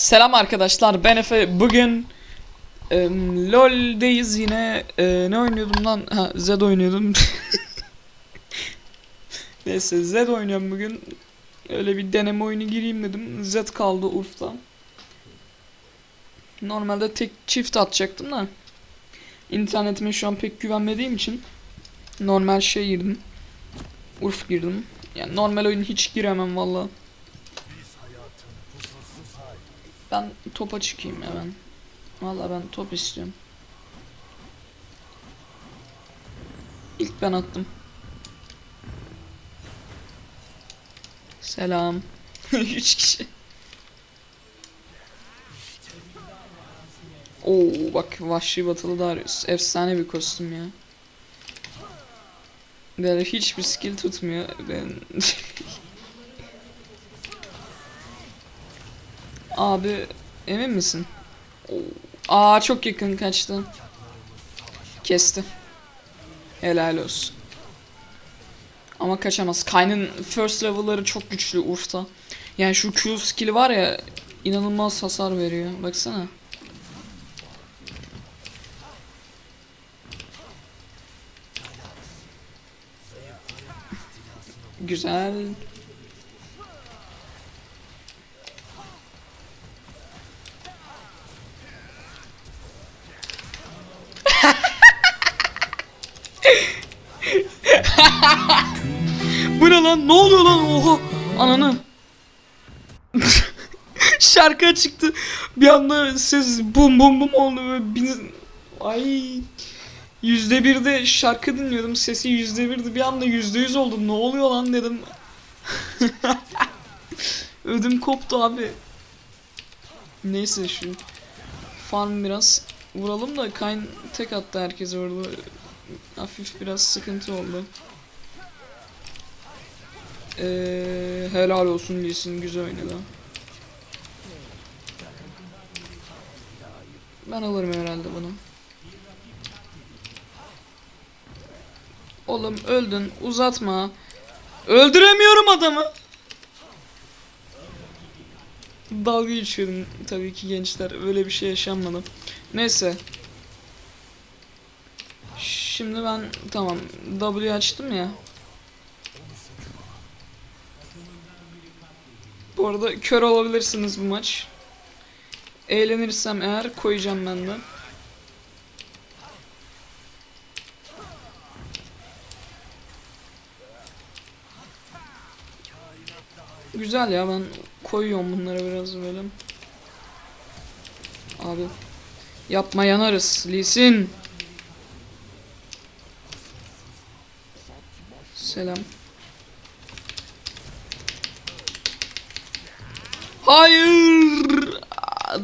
Selam arkadaşlar ben Efe. Bugün em, LoL'deyiz yine. E, ne oynuyordum lan? Ha Z oynuyordum. Neyse Z oynuyorum bugün. Öyle bir deneme oyunu gireyim dedim. Z kaldı Urf'ta. Normalde tek çift atacaktım da. İnternetime şu an pek güvenmediğim için Normal şey girdim. Urf girdim. Yani normal oyun hiç giremem valla Ben topa çıkayım hemen. Valla ben top istiyorum. İlk ben attım. Selam. Üç kişi. Oo bak Vahşi Batılı Darius. Efsane bir kostüm ya. Böyle hiçbir skill tutmuyor. Ben... Abi emin misin? Aa çok yakın kaçtı. Kesti. Helal olsun. Ama kaçamaz. Kayn'ın first level'ları çok güçlü Urf'ta. Yani şu Q skill'i var ya inanılmaz hasar veriyor. Baksana. Güzel. Şarkı çıktı. Bir anda ses bum bum bum oldu böyle bin... Ay. Yüzde birde şarkı dinliyordum. Sesi yüzde birdi. Bir anda yüzde yüz oldu. Ne oluyor lan dedim. Ödüm koptu abi. Neyse şu farm biraz vuralım da Kayn tek attı herkes orada. Hafif biraz sıkıntı oldu. Ee, helal olsun diyesin güzel oynadı. Ben alırım herhalde bunu. Oğlum öldün uzatma. Öldüremiyorum adamı. Dalga geçiyorum tabii ki gençler. Öyle bir şey yaşanmadı. Neyse. Şimdi ben tamam W açtım ya. Bu arada kör olabilirsiniz bu maç. Eğlenirsem eğer koyacağım ben de. Güzel ya ben koyuyorum bunları biraz böyle. Abi yapma yanarız Lee Sin. Selam. Hayır.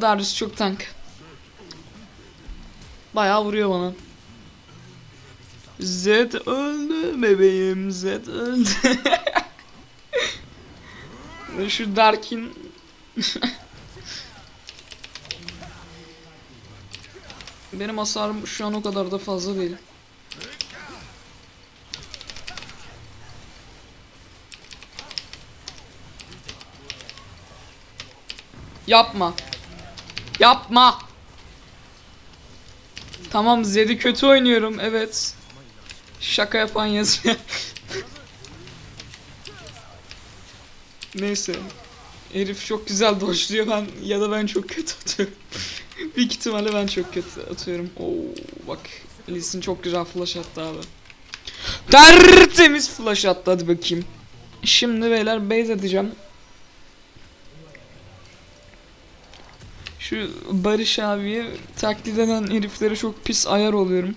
Darius çok tank. Bayağı vuruyor bana. Z öldü bebeğim Z öldü. Şu Darkin Benim hasarım şu an o kadar da fazla değil. Yapma. Yapma. Tamam Zed'i kötü oynuyorum evet. Şaka yapan yazıyor. Neyse. Herif çok güzel dojluyor ben ya da ben çok kötü atıyorum. Büyük ihtimalle ben çok kötü atıyorum. Oo bak Lee'sin çok güzel flash attı abi. Tertemiz flash attı hadi bakayım. Şimdi beyler base edeceğim. Şu Barış abiye taklit eden heriflere çok pis ayar oluyorum.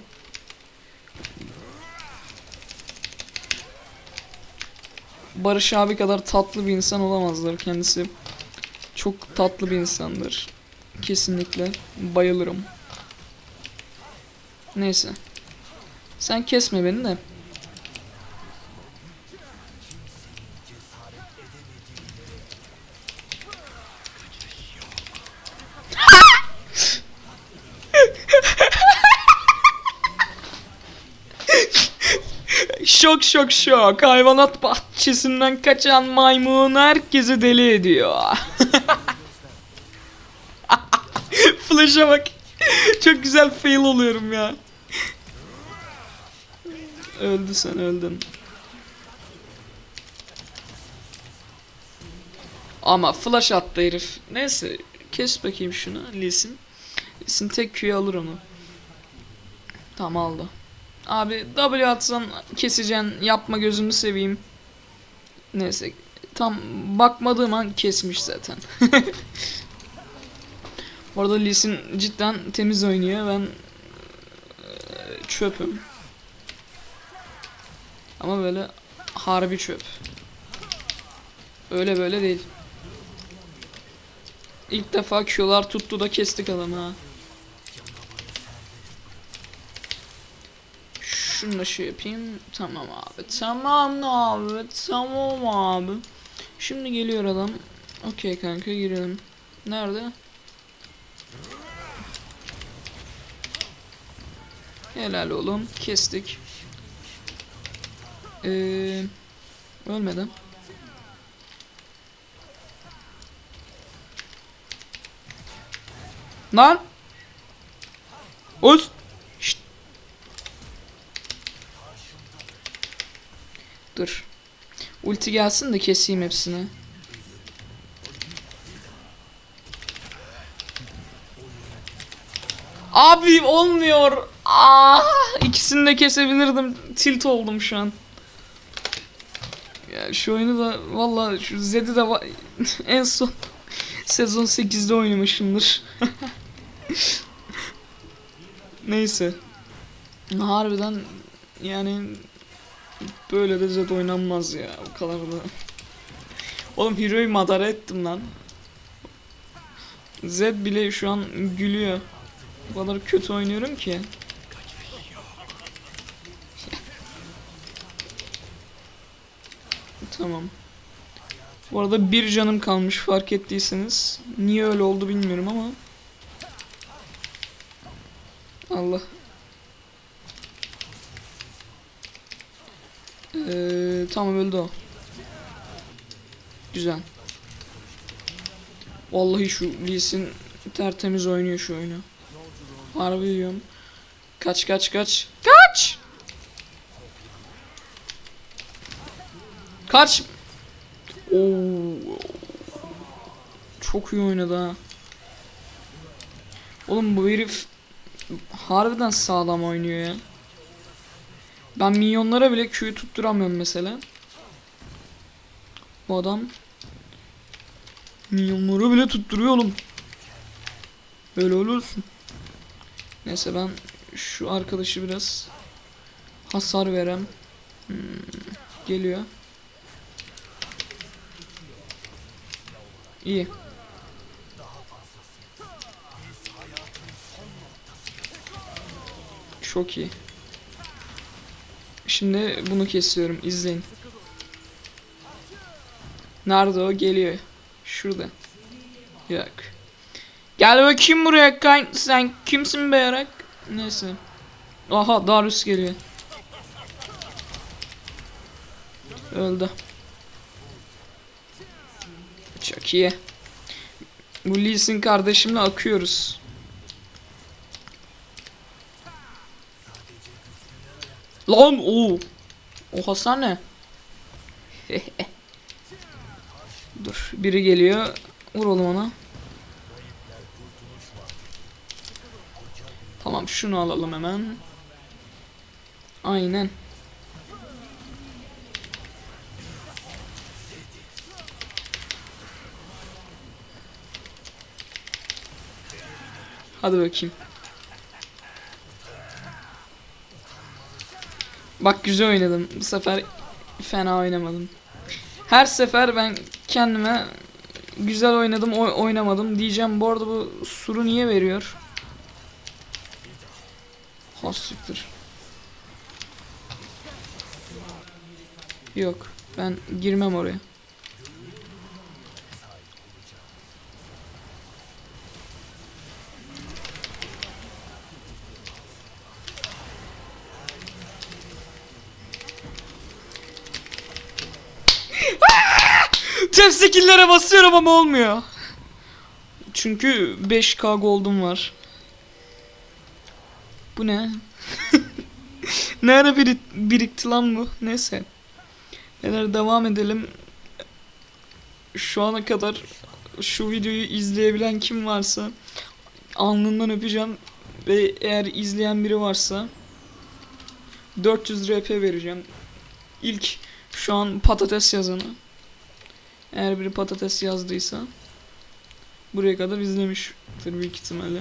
Barış abi kadar tatlı bir insan olamazlar kendisi. Çok tatlı bir insandır. Kesinlikle bayılırım. Neyse. Sen kesme beni de. Şok şok şok. Hayvanat bahçesinden kaçan maymun herkesi deli ediyor. Flash'a bak. Çok güzel fail oluyorum ya. Öldü sen öldün. Ama flash attı herif. Neyse kes bakayım şunu Lee'sin. Lee'sin tek Q'yu alır onu. Tamam aldı. Abi W atsan keseceksin yapma gözümü seveyim. Neyse tam bakmadığım an kesmiş zaten. Bu arada Lee Sin cidden temiz oynuyor. Ben çöpüm. Ama böyle harbi çöp. Öyle böyle değil. İlk defa Q'lar tuttu da kestik adamı ha. Şunu da şey yapayım. Tamam abi. Tamam abi. Tamam abi. Şimdi geliyor adam. Okey kanka girelim. Nerede? Helal oğlum. Kestik. Ee, ölmedi. Lan! Öz! Dur. Ulti gelsin de keseyim hepsini. Abi olmuyor. Aa, ikisini de kesebilirdim. Tilt oldum şu an. Ya şu oyunu da valla şu Zed'i de en son sezon 8'de oynamışımdır. Neyse. Harbiden yani böyle de Zed oynanmaz ya o kadar da. Oğlum Hero'yu madara ettim lan. Zed bile şu an gülüyor. O kadar kötü oynuyorum ki. tamam. Bu arada bir canım kalmış fark ettiyseniz. Niye öyle oldu bilmiyorum ama. Allah. Ee, tamam öldü o. Güzel. Vallahi şu Lee Sin tertemiz oynuyor şu oyunu. Harbi diyorum. Kaç kaç kaç. Kaç! Kaç! Oo. Çok iyi oynadı ha. Oğlum bu herif harbiden sağlam oynuyor ya. Ben minyonlara bile Q'yu tutturamıyorum mesela. Bu adam minyonları bile tutturuyor oğlum. Böyle olursun. Neyse ben şu arkadaşı biraz hasar verem. Hmm, geliyor. İyi. Çok iyi. Şimdi bunu kesiyorum. İzleyin. Nerede o? Geliyor. Şurada. Yok. Gel bakayım buraya kay. Sen kimsin be yarak? Neyse. Aha Darius geliyor. Öldü. Çok iyi. Bu Lee Sin kardeşimle akıyoruz. Lan o. O hasar ne? Dur biri geliyor. Vuralım ona. Tamam şunu alalım hemen. Aynen. Hadi bakayım. Bak güzel oynadım. Bu sefer fena oynamadım. Her sefer ben kendime güzel oynadım, oy- oynamadım diyeceğim. Bu arada bu suru niye veriyor? Hassiktir. Yok. Ben girmem oraya. Tüm skill'lere basıyorum ama olmuyor. Çünkü 5k gold'um var. Bu ne? ne ara biri- birikti lan bu? Neyse. Beyler devam edelim. Şu ana kadar şu videoyu izleyebilen kim varsa alnından öpeceğim ve eğer izleyen biri varsa 400 RP vereceğim. İlk şu an patates yazanı. Eğer biri patates yazdıysa buraya kadar izlemiştir büyük ihtimalle.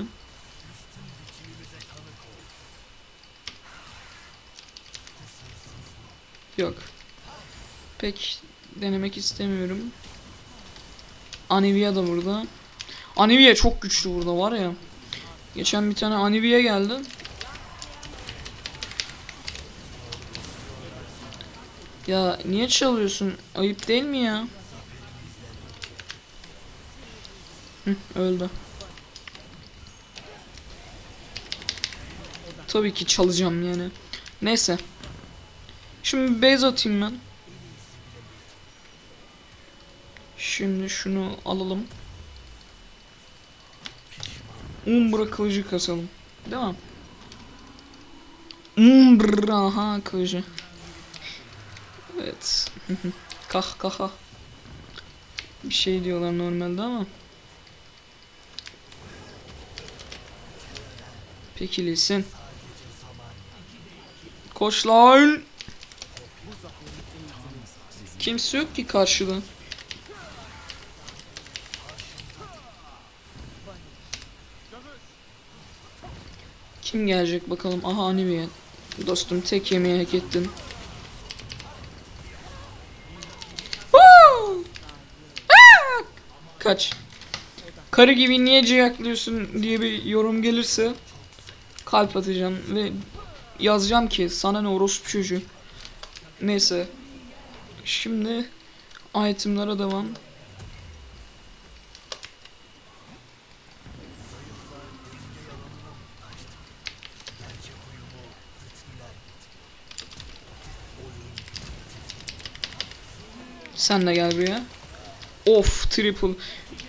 Yok. Pek denemek istemiyorum. Anivia da burada. Anivia çok güçlü burada var ya. Geçen bir tane Anivia geldi. Ya niye çalıyorsun? Ayıp değil mi ya? Öldü. Tabii ki çalacağım yani. Neyse. Şimdi base atayım ben. Şimdi şunu alalım. Umbra kılıcı kasalım. Değil mi? Umbra aha kılıcı. Evet. kah kaha. Bir şey diyorlar normalde ama. Peki Lisin. Koş lan. Kimse yok ki karşıda. Kim gelecek bakalım. Aha Anivia. Dostum tek yemeği hak ettin. Kaç. Karı gibi niye ciyaklıyorsun diye bir yorum gelirse kalp atacağım ve yazacağım ki sana ne orospu çocuğu. Neyse. Şimdi itemlara devam. Sen de gel buraya. Of triple.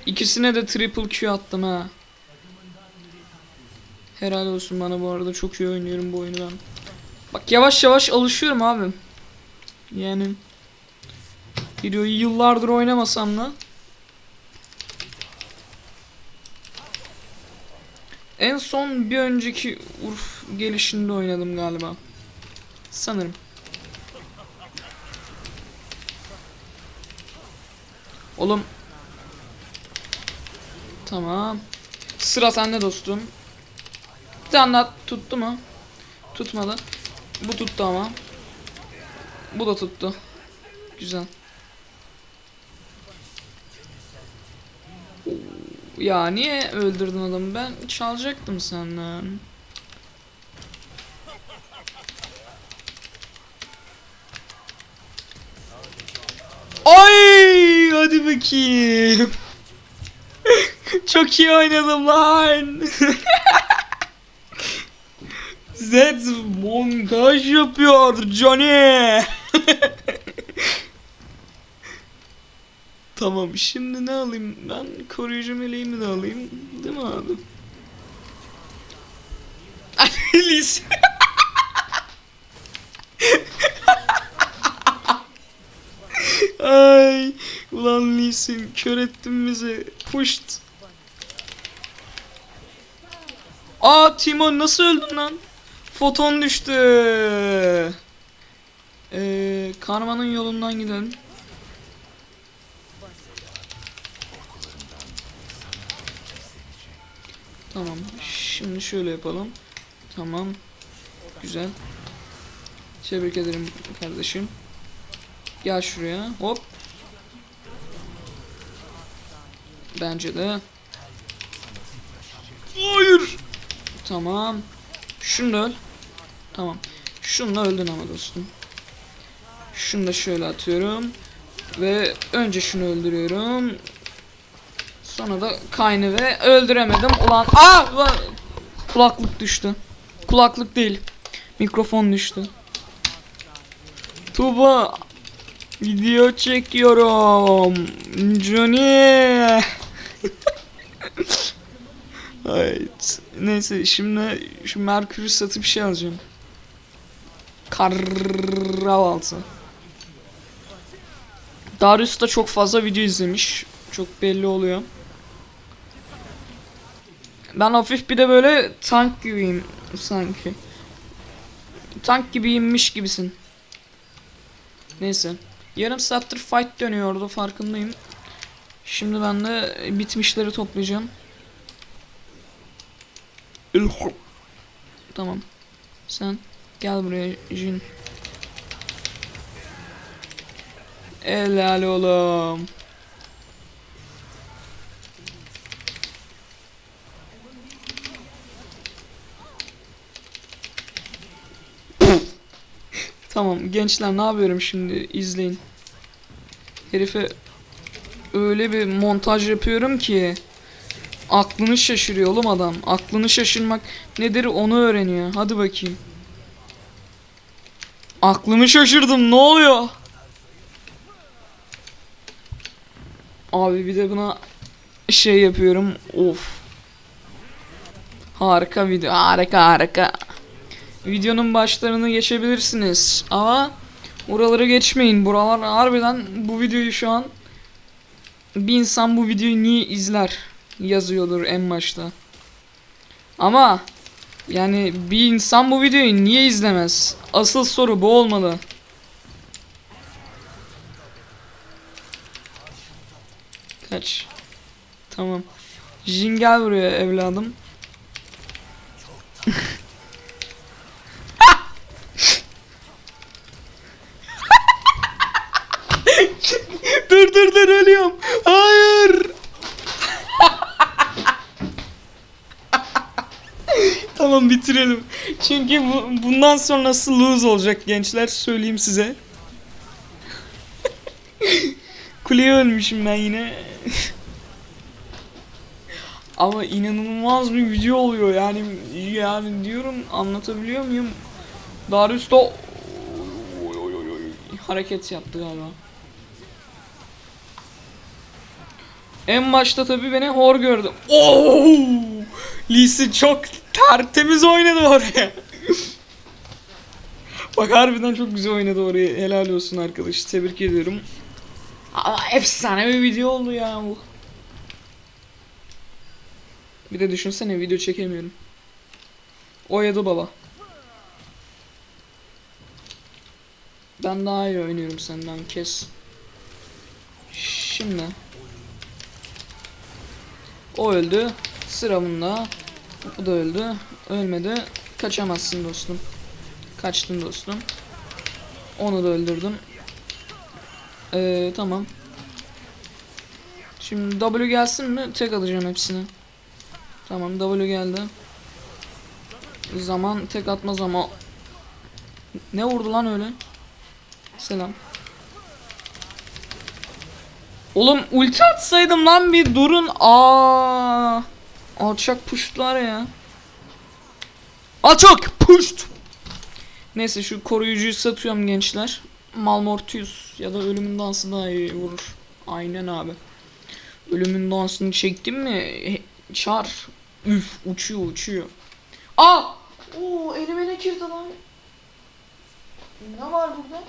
İkisine de triple Q attım ha. Helal olsun bana bu arada çok iyi oynuyorum bu oyunu ben. Bak yavaş yavaş alışıyorum abi. Yani videoyu yıllardır oynamasam da En son bir önceki Urf gelişinde oynadım galiba. Sanırım. Oğlum. Tamam. Sıra sende dostum. Bir tane tuttu mu? Tutmadı. Bu tuttu ama. Bu da tuttu. Güzel. Ya niye öldürdün adamı? Ben çalacaktım senden. Ay hadi bakayım. Çok iyi oynadım lan. Zed montaj yapıyor Johnny. tamam şimdi ne alayım ben koruyucu meleğimi de alayım değil mi abi? Alice. Ay ulan Lisin kör ettin bizi. Puşt. Aa Timon nasıl öldün lan? Foton düştü. Ee, karmanın yolundan gidelim. Tamam. Şimdi şöyle yapalım. Tamam. Güzel. Tebrik ederim kardeşim. Gel şuraya. Hop. Bence de. Hayır. Tamam. Şunu da öl. Tamam. Şunu da öldün ama dostum. Şunu da şöyle atıyorum. Ve önce şunu öldürüyorum. Sonra da kaynı ve öldüremedim. Ulan aa ulan. kulaklık düştü. Kulaklık değil. Mikrofon düştü. Tuba video çekiyorum. Johnny. Evet. Neyse şimdi şu Merkür'ü satıp şey alacağım. Kahvaltı. Darius da çok fazla video izlemiş. Çok belli oluyor. Ben hafif bir de böyle tank gibiyim sanki. Tank gibiymiş gibisin. Neyse. Yarım saattir fight dönüyordu farkındayım. Şimdi ben de bitmişleri toplayacağım. Tamam. Sen gel buraya Jin. Helal oğlum. tamam gençler ne yapıyorum şimdi izleyin. Herife öyle bir montaj yapıyorum ki aklını şaşırıyor oğlum adam. Aklını şaşırmak nedir onu öğreniyor. Hadi bakayım. Aklımı şaşırdım. Ne oluyor? Abi bir de buna şey yapıyorum. Of. Harika video. Harika harika. Videonun başlarını geçebilirsiniz. Ama buraları geçmeyin. Buralar harbiden bu videoyu şu an bir insan bu videoyu niye izler yazıyordur en başta. Ama yani bir insan bu videoyu niye izlemez? Asıl soru bu olmalı. Kaç. Tamam. Jin gel buraya evladım. dur dur dur ölüyorum. Hayır. Bitirelim. Çünkü bu, bundan sonrası lose olacak gençler söyleyeyim size. Kuleye ölmüşüm ben yine. Ama inanılmaz bir video oluyor yani yani diyorum anlatabiliyor muyum? Darius da hareket yaptı galiba. En başta tabii beni hor gördü. Oo! Lisi çok tertemiz oynadı oraya. Bak harbiden çok güzel oynadı oraya. Helal olsun arkadaş. Tebrik ediyorum. Aa, efsane bir video oldu ya bu. Bir de düşünsene video çekemiyorum. Oyadı baba. Ben daha iyi oynuyorum senden kes. Şimdi. O öldü. Sıra bunda. Bu da öldü. Ölmedi. Kaçamazsın dostum. Kaçtın dostum. Onu da öldürdüm. Ee, tamam. Şimdi W gelsin mi? Tek alacağım hepsini. Tamam W geldi. Zaman tek atmaz ama. Ne vurdu lan öyle? Selam. Oğlum ulti atsaydım lan bir durun. Aa! Alçak puştlar ya. Alçak puşt. Neyse şu koruyucuyu satıyorum gençler. Malmortius ya da ölümün dansı daha iyi vurur. Aynen abi. Ölümün dansını çektim mi? he- Çar. Üf uçuyor uçuyor. Aa! Oo elime ne girdi lan? Ne var burada?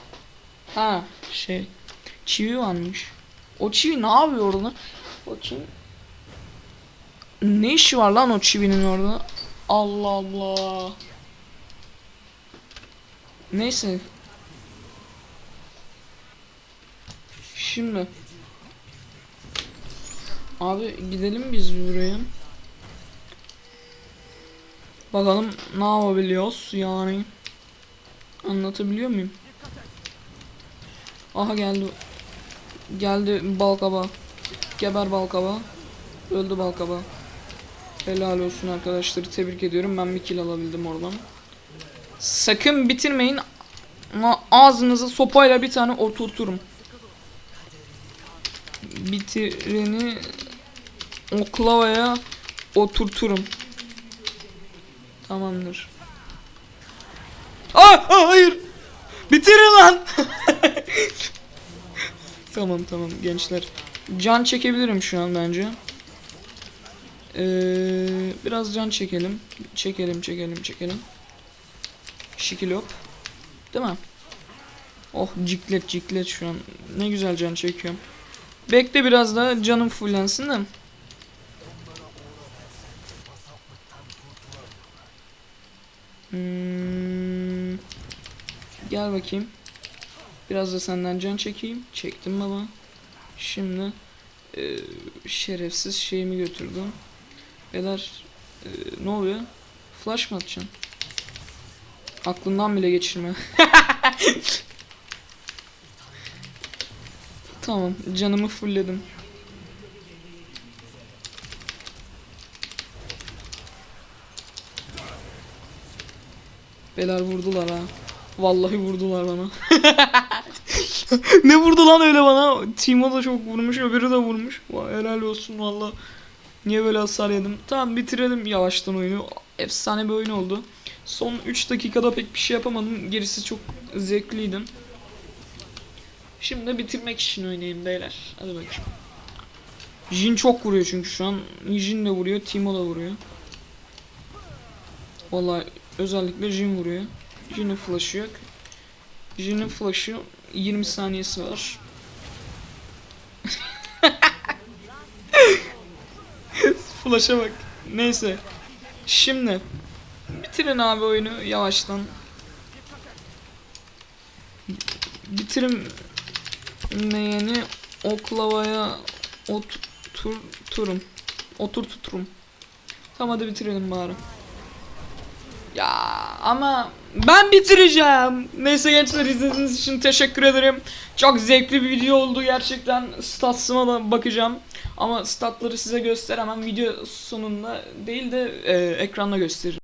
Ha şey. Çivi varmış. O çivi ne yapıyor orada? Bakayım. Ne işi var lan o çivinin orada? Allah Allah. Neyse. Şimdi. Abi gidelim biz buraya. Bakalım ne yapabiliyoruz yani. Anlatabiliyor muyum? Aha geldi. Geldi balkaba. Geber balkaba. Öldü balkaba. Helal olsun arkadaşları tebrik ediyorum. Ben bir kill alabildim oradan. Sakın bitirmeyin. Ağzınıza sopayla bir tane oturturum. Bitireni oklavaya oturturum. Tamamdır. Aa, aa, hayır. Bitirin lan. tamam tamam gençler. Can çekebilirim şu an bence. Ee, biraz can çekelim. Çekelim, çekelim, çekelim. Şikilop. Değil mi? Oh ciklet ciklet şu an. Ne güzel can çekiyorum. Bekle biraz daha canım fullensin de. Hmm. Gel bakayım. Biraz da senden can çekeyim. Çektim baba. Şimdi e, şerefsiz şeyimi götürdüm. Beyler e, ne oluyor? Flash mı atacaksın? Aklından bile geçirme. tamam canımı fullledim. Beyler vurdular ha. Vallahi vurdular bana. ne vurdu lan öyle bana? Timo da çok vurmuş, öbürü de vurmuş. Vay, helal olsun valla. Niye böyle hasar yedim? Tamam bitirelim yavaştan oyunu. Efsane bir oyun oldu. Son 3 dakikada pek bir şey yapamadım. Gerisi çok zevkliydi. Şimdi bitirmek için oynayayım beyler. Hadi bakayım. Jin çok vuruyor çünkü şu an. Jin de vuruyor, Timo da vuruyor. Vallahi özellikle Jin vuruyor. Jin'in flash'ı yok. Jin'in flash'ı 20 saniyesi var. Flash'a. Neyse. Şimdi bitirin abi oyunu yavaştan. Bitirmeyeni oklavaya oturturum. Oturturum. Tamam hadi bitirelim bari. Ya ama ben bitireceğim. Neyse gençler izlediğiniz için teşekkür ederim. Çok zevkli bir video oldu gerçekten. Statsıma da bakacağım. Ama statları size gösteremem. Video sonunda değil de e, ekranda gösteririm.